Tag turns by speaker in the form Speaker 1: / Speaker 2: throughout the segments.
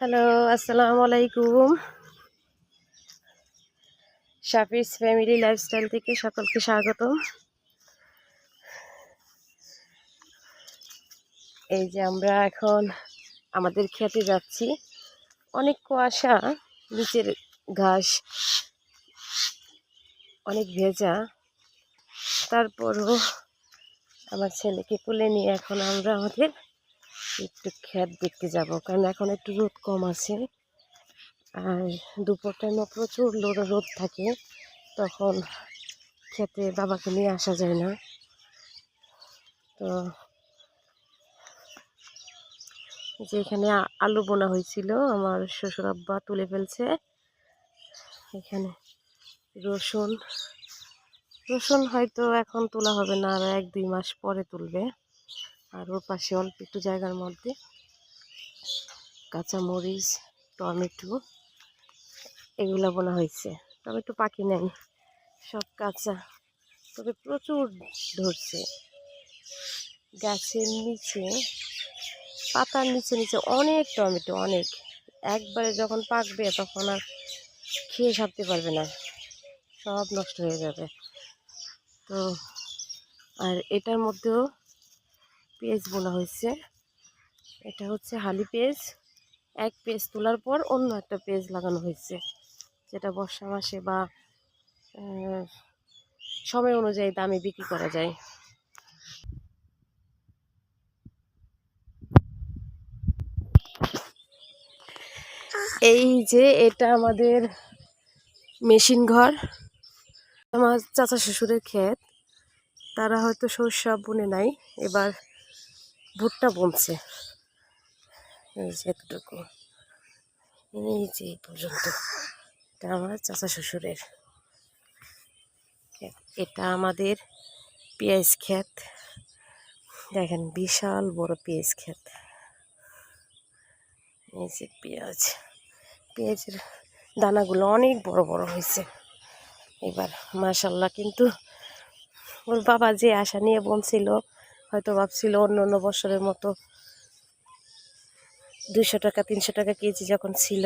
Speaker 1: Hello, আসসালামু আলাইকুম। শাফিস family lifestyle থেকে সকলকে স্বাগত এই যে আমরা এখন আমাদের খেতে যাচ্ছি। অনেক কুয়াশা, নিচের ঘাস, অনেক ভেজা। তারপরও আমার ছেলেকে কোলে নিয়ে এখন আমরা আমাদের একটু ক্ষেত দেখতে যাব, কারণ এখন একটু রোদ কম আছে। আর দুপুর টাইমে প্রচুর রোদ রোদ থাকে, তখন খেতে বাবাকে নিয়ে আসা যায় না। তো যে এখানে আলু বোনা হয়েছিল, আমার শ্বশুর আব্বা তুলে ফেলছে। এখানে রসুন রসুন হয়তো এখন তোলা হবে না, আর এক দুই মাস পরে তুলবে। আর ওর পাশে অল্প একটু জায়গার মধ্যে কাঁচামরিচ, টমেটো এগুলো বোনা হয়েছে। টমেটো পাখি নেই, সব কাঁচা। তবে প্রচুর ধরছে। গাছের নিচে, পাতার নিচে নিচে অনেক টমেটো, অনেক। একবারে যখন পাকবে তখন আর খেয়ে সারতে পারবে না। সব নষ্ট হয়ে যাবে। তো, আর এটার মধ্যেও পেঁয়াজ বোনা হয়েছে। এটা হচ্ছে হালি পেঁয়াজ এক পেঁয়াজ তোলার পর অন্য একটা পেঁয়াজ লাগানো হয়েছে। যেটা বর্ষা মাসে বা সময় অনুযায়ী দামে বিক্রি করা যায়। এই যে এটা আমাদের মেশিন ঘর। আমার চাচা শ্বশুরের ক্ষেত। তারা হয়তো সর্ষা বুনে নাই। এবার ভুট্টা বুনছে এই যে এতটুকু। এই যে এই পর্যন্ত। এটা আমার চাচা শ্বশুরের। এটা আমাদের পেঁয়াজ ক্ষেত। দেখেন, বিশাল বড় পেঁয়াজ ক্ষেত। এই যে পেঁয়াজ। পেঁয়াজের দানাগুলো অনেক বড় বড় হয়েছে। এবার মাশাল্লাহ কিন্তু ওর বাবা যে আশা নিয়ে বলছিল হয়তো ভাবছিল অন্য অন্য বছরের মতো দুইশো টাকা, তিনশো টাকা কেজি যখন ছিল,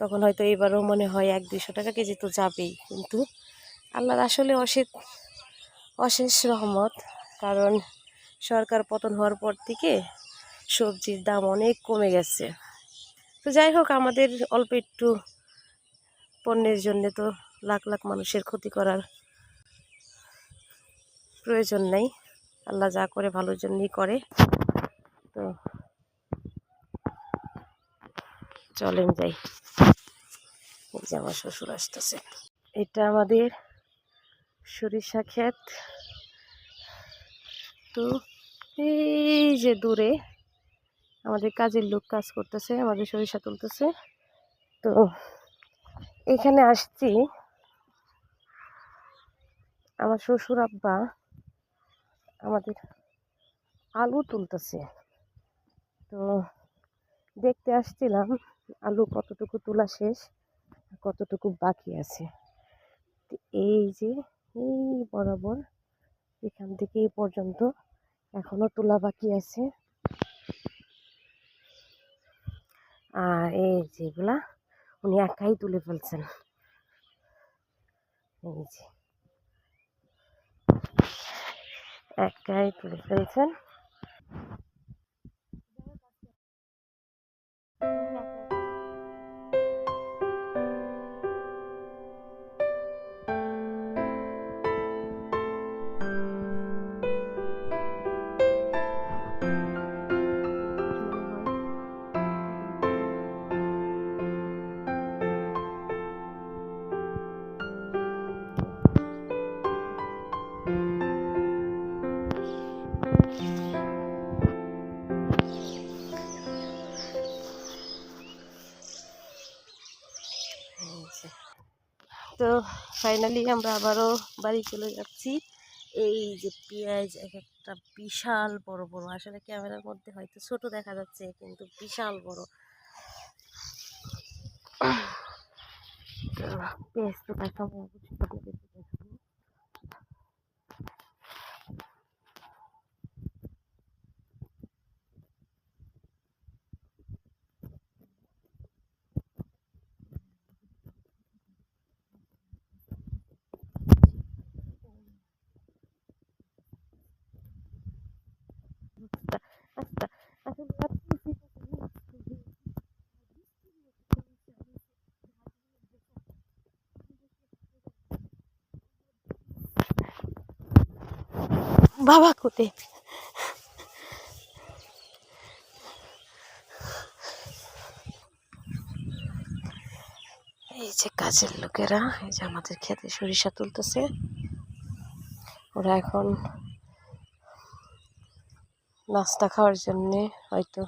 Speaker 1: তখন হয়তো এবারও মনে হয় এক, দুইশো টাকা কেজি তো যাবেই। কিন্তু আল্লাহর আসলে অশেষ অশেষ রহমত, কারণ সরকার পতন হওয়ার পর থেকে সবজির দাম অনেক কমে গেছে। তো যাই হোক, আমাদের অল্প একটু পণ্যের জন্য তো লাখ লাখ মানুষের ক্ষতি করার প্রয়োজন নেই। আল্লাহ যা করে ভালোর জন্যই করে। তো চলেন যাই। এই যে আমার শ্বশুর আসতেছে। এটা আমাদের সরিষা ক্ষেত। তো এই যে দূরে আমাদের কাজের লোক কাজ করতেছে, আমাদের সরিষা তুলতেছে। তো এখানে আসছি। আমার শ্বশুর আব্বা আমাদের আলু তুলতেছে। তো দেখতে আসছিলাম আলু কতটুকু তোলা শেষ কতটুকু বাকি আছে। এই যে, এই বরাবর এখান থেকে এই পর্যন্ত এখনও তোলা বাকি আছে। আর এই যেগুলা উনি একাই তুলে ফেলছেন। এই যে। একাই তুলে ফেলছেন ফাইনালি আমরা আবারও বাড়ি চলে যাচ্ছি। এই যে পেঁয়াজ, এক একটা বিশাল বড় বড়। আসলে ক্যামেরার মধ্যে হয়তো ছোট দেখা যাচ্ছে, কিন্তু বিশাল বড়। পেঁয়াজ তো দেখাবো। বাবা কোতে এই যে কাজের লোকেরা, এই যে আমাদের খেতে সরিষা তুলতেছে। ওরা এখন নাস্তা খাওয়ার জন্যে হয়তো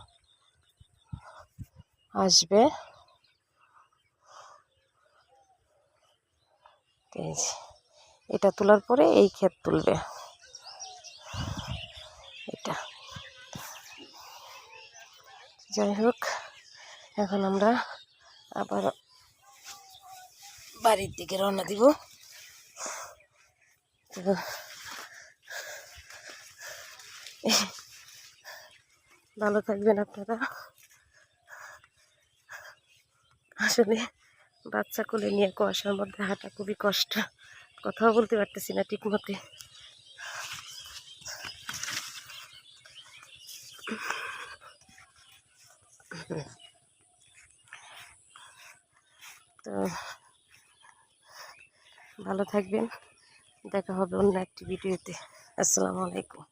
Speaker 1: আসবে। এটা তোলার পরে এই ক্ষেত তুলবে। এটা। যাই হোক, এখন আমরা আবার বাড়ির দিকে রওনা দিব। ভালো থাকবেন আপনারা। আসলে বাচ্চা কোলে নিয়ে কুয়াশার মধ্যে হাঁটা খুবই কষ্ট। কথাও বলতে পারতেছি না ঠিক মতে তো ভালো থাকবেন। দেখা হবে অন্য একটি ভিডিওতে। আসসালামু আলাইকুম।